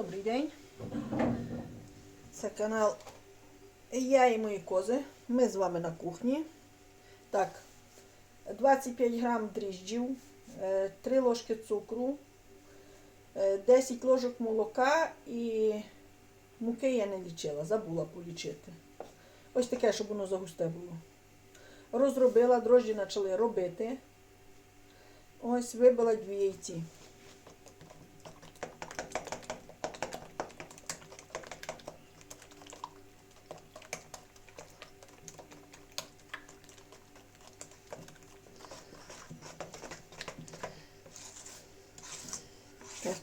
Добрий день. Це канал Я і мої кози. Ми з вами на кухні. Так, 25 грам дріжджів, 3 ложки цукру, е, 10 ложок молока і муки я не лічила, забула полічити. Ось таке, щоб воно загусте було. Розробила, дрожжі почали робити. Ось вибила дві яйці. Так.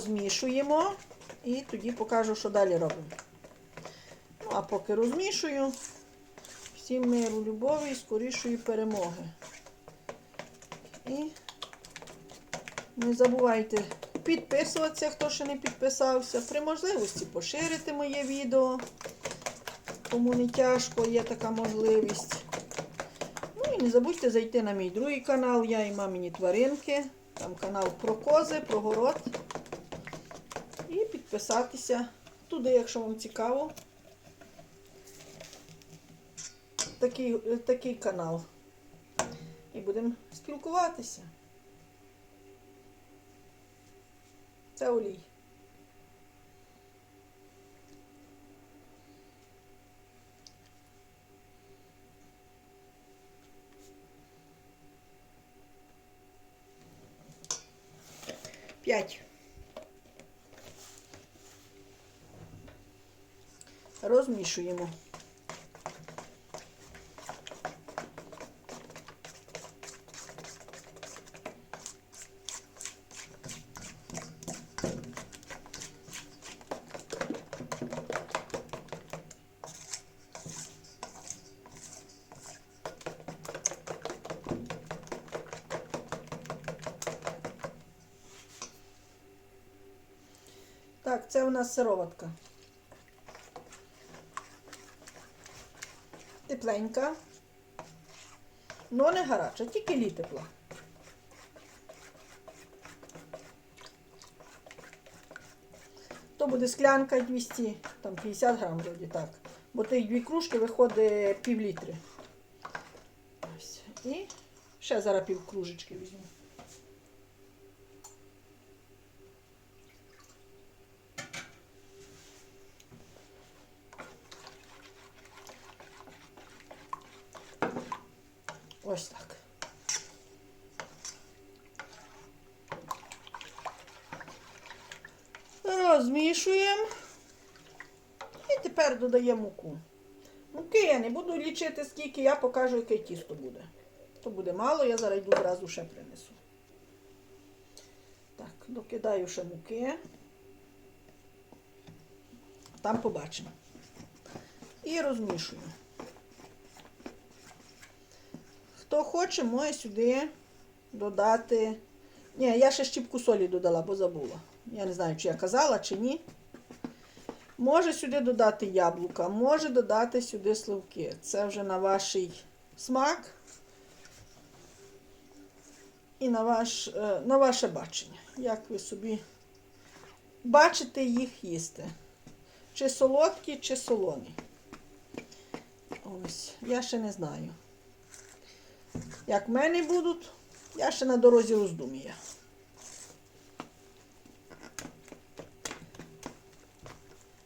Розмішуємо і тоді покажу, що далі робимо. Ну, а поки розмішую, всім миру, любові і скорішої перемоги. І не забувайте підписуватися, хто ще не підписався. При можливості поширити моє відео. Кому не тяжко, є така можливість. Ну і не забудьте зайти на мій другий канал, я і мамині тваринки. Там канал про кози, про город. Підписатися туди, якщо вам цікаво. Такий, такий канал. І будемо спілкуватися. Це олій. П'ять. Розмішуємо. Так, це у нас сироватка. Тепленька. але не гаряча, тільки лі тепла. То буде склянка 200, там 50 грам вроді так. Бо тих дві кружки виходить пів літри. І ще зараз пів кружечки візьму. Ось так. Розмішуємо. І тепер додаємо муку. Муки я не буду лічити, скільки я покажу, яке тісто буде. То буде мало, я зараз йду зразу ще принесу. Так, докидаю ще муки. Там побачимо. І розмішую. Хто хоче, може сюди додати. Ні, я ще щіпку солі додала, бо забула. Я не знаю, чи я казала, чи ні. Може сюди додати яблука, може додати сюди сливки. Це вже на ваш смак і на, ваш, е, на ваше бачення. Як ви собі бачите їх їсти. Чи солодкі, чи солоні. Ось, я ще не знаю. Як в мене будуть, я ще на дорозі роздумія.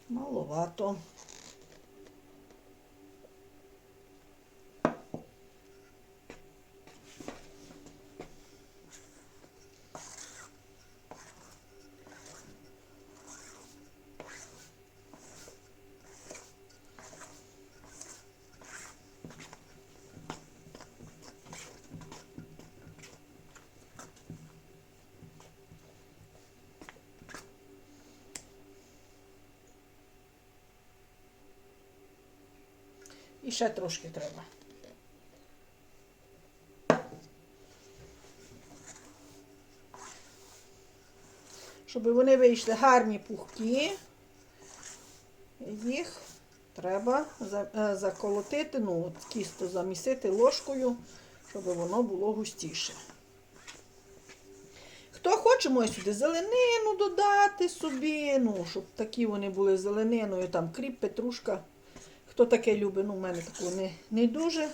Маловато. Ще трошки треба. Щоб вони вийшли гарні пухкі, їх треба е, заколотити, ну, от кісто замісити ложкою, щоб воно було густіше. Хто хоче, може сюди зеленину додати собі, ну, щоб такі вони були зелениною, там кріп, петрушка. Хто таке любить, ну, в мене такого не, не дуже,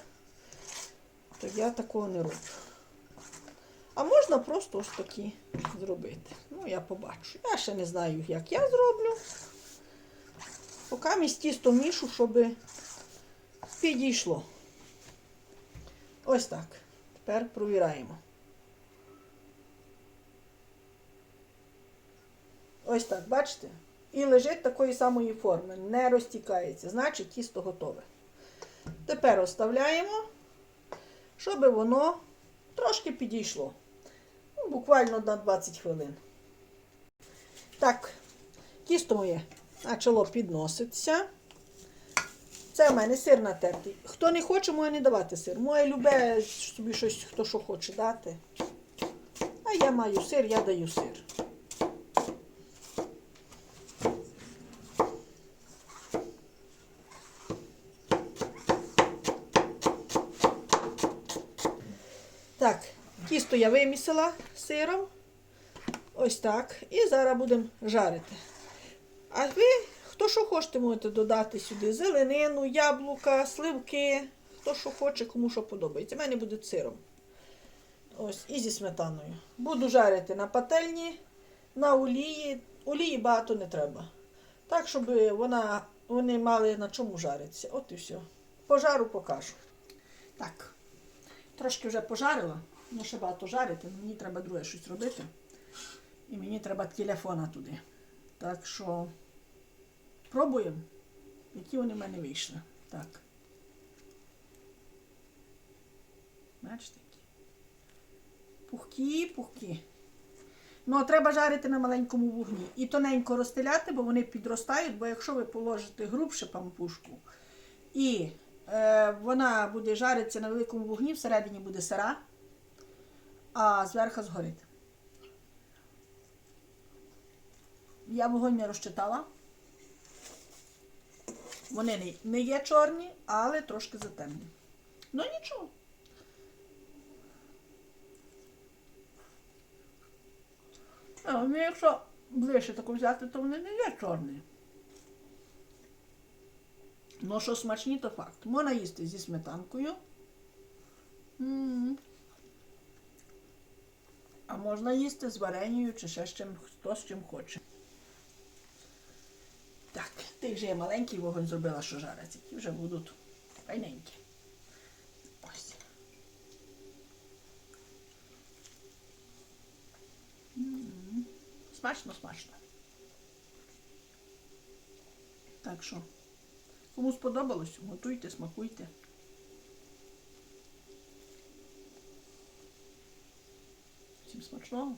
то я такого не роблю. А можна просто ось такі зробити. Ну, я побачу. Я ще не знаю, як я зроблю. Поки місь тісто мішу, щоб підійшло. Ось так. Тепер провіраємо. Ось так, бачите? І лежить такої самої форми, не розтікається. Значить, тісто готове. Тепер оставляємо, щоб воно трошки підійшло. Ну, буквально на 20 хвилин. Так, тісто моє почало підноситися. Це в мене сир натертий. Хто не хоче, може не давати сир. Моє любе собі щось, хто що хоче дати. А я маю сир, я даю сир. Так, тісто я вимісила сиром. Ось так. І зараз будемо жарити. А ви, хто що хочете, можете додати сюди зеленину, яблука, сливки. Хто що хоче, кому що подобається. У мене буде сиром. Ось, і зі сметаною. Буду жарити на пательні, на олії. Олії багато не треба. Так, щоб вона, вони мали на чому жаритися. От і все. Пожару покажу. Так. Трошки вже пожарила, ну ще багато жарити, мені треба друге щось робити. І мені треба телефона туди. Так що пробуємо, які вони в мене вийшли. Так. Бачите? Пухкі, пухкі. Ну, треба жарити на маленькому вогні. І тоненько розстеляти, бо вони підростають, бо якщо ви положите грубше пампушку, і е, вона буде жаритися на великому вогні, всередині буде сира, а зверху згорить. Я вогонь не розчитала. Вони не, є чорні, але трошки затемні. Ну нічого. А, ну, якщо ближче таку взяти, то вони не є чорні. Ну, що смачні, то факт. Можна їсти зі сметанкою. М. А можна їсти з вареньою чи ще з чим, хто з чим хоче. Так, тих же я маленький вогонь зробила, що жариться. Ті вже будуть файненькі. Ось. Смачно, смачно. Так що. Кому сподобалось, готуйте, смакуйте. Всім смачного.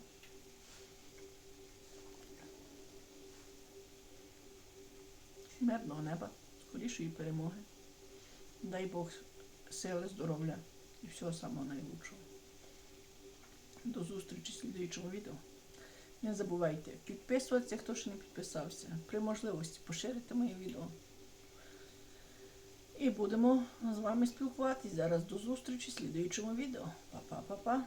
Мирного неба, скорішої перемоги. Дай Бог сили, здоров'я і всього самого найлучшого. До зустрічі в відео. Не забувайте підписуватися, хто ще не підписався. При можливості поширити моє відео. І будемо з вами спілкуватись. Зараз до зустрічі в слідуючому відео. Па-па-па-па.